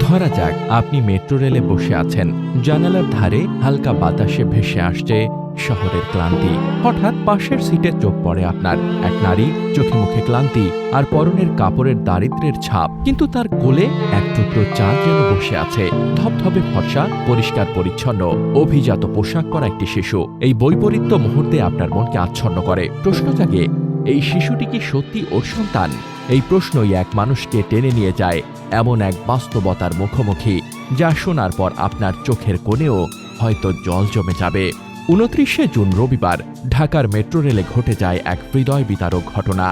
ধরা যাক, আপনি মেট্রো রেলে বসে আছেন। জানালার ধারে হালকা বাতাসে ভেসে আসছে শহরের ক্লান্তি। হঠাৎ পাশের সিটে চোখ পড়ে আপনার। এক নারী চোখে মুখে ক্লান্তি আর পরনের কাপড়ের দারিদ্রের ছাপ। কিন্তু তার কোলে এক টুকরো চাঁদ যেন বসে আছে। ধপধপে ফর্সা, পরিষ্কার পরিচ্ছন্ন, অভিজাত পোশাক পরা একটি শিশু। এই বৈপরীত্য মুহূর্তে আপনার মনকে আচ্ছন্ন করে। প্রশ্ন জাগে এই শিশুটি কি সত্যি ওর সন্তান? এই প্রশ্নই এক মানুষকে টেনে নিয়ে যায় এমন এক বাস্তবতার মুখোমুখি, যা শোনার পর আপনার চোখের কোণেও হয়তো জল জমে যাবে। উনত্রিশে জুন রবিবার ঢাকার মেট্রো রেলে ঘটে যায় এক হৃদয় বিতারক ঘটনা,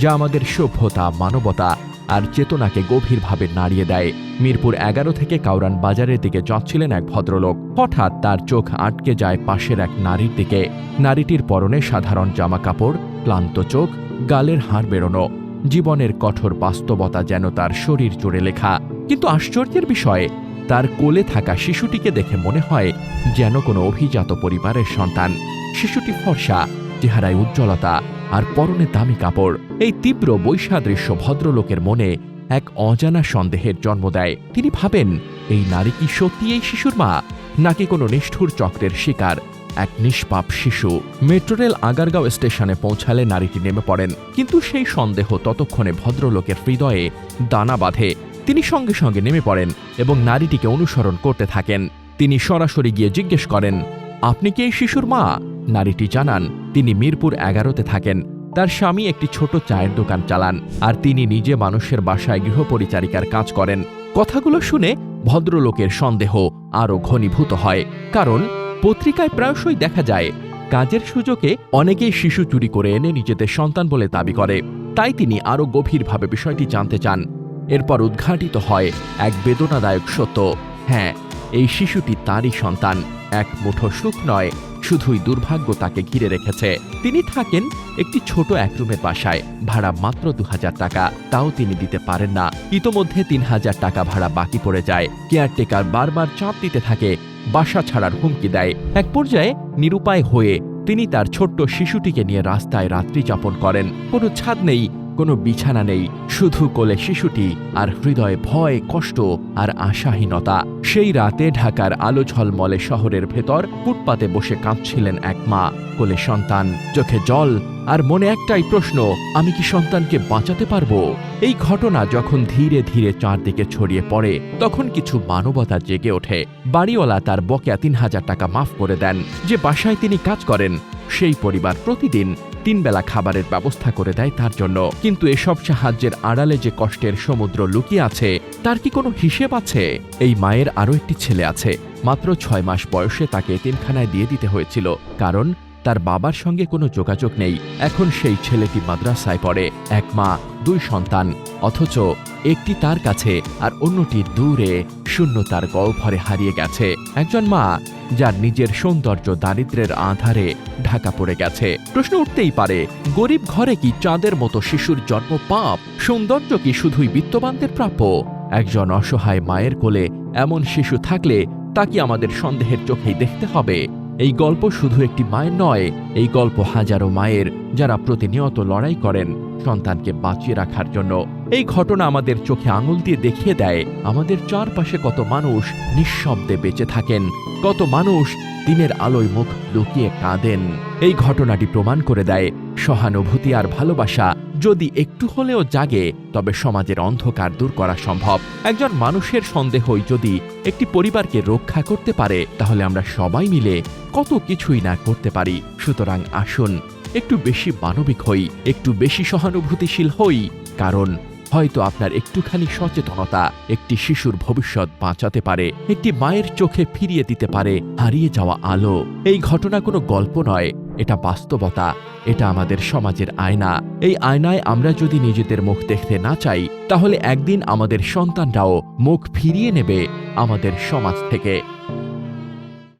যা আমাদের সভ্যতা, মানবতা আর চেতনাকে গভীরভাবে নাড়িয়ে দেয়। মিরপুর এগারো থেকে কাউরান বাজারের দিকে যাচ্ছিলেন এক ভদ্রলোক। হঠাৎ তার চোখ আটকে যায় পাশের এক নারীর দিকে। নারীটির পরনে সাধারণ জামা কাপড় ক্লান্ত চোখ, গালের হাড় বেরোনো, জীবনের কঠোর বাস্তবতা যেন তার শরীর জুড়ে লেখা। কিন্তু আশ্চর্যের বিষয়ে, তার কোলে থাকা শিশুটিকে দেখে মনে হয় যেন কোনো অভিজাত পরিবারের সন্তান। শিশুটি ফর্সা, চেহারায় উজ্জ্বলতা আর পরনে দামি কাপড়। এই তীব্র বৈসাদৃশ্য ভদ্রলোকের মনে এক অজানা সন্দেহের জন্ম দেয়। তিনি ভাবেন, এই নারী কি সত্যি এই শিশুর মা, নাকি কোনো নিষ্ঠুর চক্রের শিকার? এক নিষ্পাপ শিশু। মেট্রো রেল আগারগাঁও স্টেশনে পৌঁছালে নারীটি নেমে পড়েন। কিন্তু সেই সন্দেহ ততক্ষণে ভদ্রলোকের হৃদয়ে দানা বাঁধে। তিনি সঙ্গে সঙ্গে নেমে পড়েন এবং নারীটিকে অনুসরণ করতে থাকেন। তিনি সরাসরি গিয়ে জিজ্ঞেস করেন, আপনি কি এই শিশুর মা? নারীটি জানান, তিনি মিরপুর এগারোতে থাকেন। তার স্বামী একটি ছোট চায়ের দোকান চালান আর তিনি নিজে মানুষের বাসায় গৃহপরিচারিকার কাজ করেন। কথাগুলো শুনে ভদ্রলোকের সন্দেহ আরও ঘনীভূত হয়। কারণ পত্রিকায় প্রায়শই দেখা যায়, কাজের সুযোগে অনেকেই শিশু চুরি করে এনে নিজেদের সন্তান বলে দাবি করে। তাই তিনি আরও গভীরভাবে বিষয়টি জানতে চান। এরপর উদ্ঘাটিত হয় এক বেদনাদায়ক সত্য। হ্যাঁ এই শিশুটি তারই সন্তান। এক মুঠো সুখ নয়, শুধুই দুর্ভাগ্য তাকে ঘিরে রেখেছে। তিনি থাকেন একটি ছোট এক রুমের বাসায়, ভাড়া মাত্র দু হাজার টাকা। তাও তিনি দিতে পারেন না। ইতোমধ্যে তিন হাজার টাকা ভাড়া বাকি পড়ে যায়। কেয়ারটেকার বারবার চাপ দিতে থাকে। বাসা ছাড়ার হুমকি দেয়। এক পর্যায়ে নিরুপায় হয়ে তিনি তার ছোট্ট শিশুটিকে নিয়ে রাস্তায় রাত্রি যাপন করেন। কোনো ছাদ নেই, কোনো বিছানা নেই শুধু কোলে শিশুটি আর হৃদয়ে ভয়, কষ্ট আর আশাহীনতা। সেই রাতে ঢাকার আলো ঝলমলে শহরের ভেতর ফুটপাতে বসে কাঁদছিলেন এক মা। কোলে সন্তান, চোখে জল আর মনে একটাই প্রশ্ন, আমি কি সন্তানকে বাঁচাতে পারব? এই ঘটনা যখন ধীরে ধীরে চারদিকে ছড়িয়ে পড়ে, তখন কিছু মানবতা জেগে ওঠে। বাড়িওয়ালা তার বকেয়া তিন হাজার টাকা মাফ করে দেন। যে বাসায় তিনি কাজ করেন সেই পরিবার প্রতিদিন তিনবেলা খাবারের ব্যবস্থা করে দেয় তার জন্য। কিন্তু এসব সাহায্যের আড়ালে যে কষ্টের সমুদ্র লুকিয়ে আছে, তার কি কোনো হিসেব আছে? এই মায়ের আরও একটি ছেলে আছে। মাত্র ছয় মাস বয়সে তাকে এতিমখানায় দিয়ে দিতে হয়েছিল। কারণ তার বাবার সঙ্গে কোনো যোগাযোগ নেই। এখন সেই ছেলেটি মাদ্রাসায় পড়ে। এক মা, দুই সন্তান, অথচ একটি তার কাছে আর অন্যটি দূরে শূন্যতার গহ্বরে হারিয়ে গেছে। একজন মা, যার নিজের সৌন্দর্য দারিদ্রের আধারে ঢাকা পড়ে গেছে। প্রশ্ন উঠতেই পারে, গরিব ঘরে কি চাঁদের মতো শিশুর জন্ম পাপ? সৌন্দর্য কি শুধুই বিত্তবানদের প্রাপ্য? একজন অসহায় মায়ের কোলে এমন শিশু থাকলে তা কি আমাদের সন্দেহের চোখেই দেখতে হবে? এই গল্প শুধু একটি মায়ের নয়, এই গল্প হাজারো মায়ের যারা প্রতিনিয়ত লড়াই করেন সন্তানকে বাঁচিয়ে রাখার জন্য। এই ঘটনা আমাদের চোখে আঙুল দিয়ে দেখিয়ে দেয় আমাদের চারপাশে কত মানুষ নিঃশব্দে বেঁচে থাকেন, কত মানুষ দিনের আলোয় মুখ লুকিয়ে কাঁদেন। এই ঘটনাটি প্রমাণ করে দেয় সহানুভূতি আর ভালোবাসা যদি একটু হলেও জাগে, তবে সমাজের অন্ধকার দূর করা সম্ভব। একজন মানুষের সন্দেহই যদি একটি পরিবারকে রক্ষা করতে পারে, তাহলে আমরা সবাই মিলে কত কিছুই না করতে পারি। সুতরাং আসুন, একটু বেশি মানবিক হই, একটু বেশি সহানুভূতিশীল হই, কারণ হয়তো আপনার একটুখানি সচেতনতা একটি শিশুর ভবিষ্যৎ বাঁচাতে পারে, একটি মায়ের চোখে ফিরিয়ে দিতে পারে, হারিয়ে যাওয়া আলো। এই ঘটনা কোনো গল্প নয়, এটা বাস্তবতা, এটা আমাদের সমাজের আয়না। এই আয়নায় আমরা যদি নিজেদের মুখ দেখতে না চাই, তাহলে একদিন আমাদের সন্তানরাও মুখ ফিরিয়ে নেবে আমাদের সমাজ থেকে।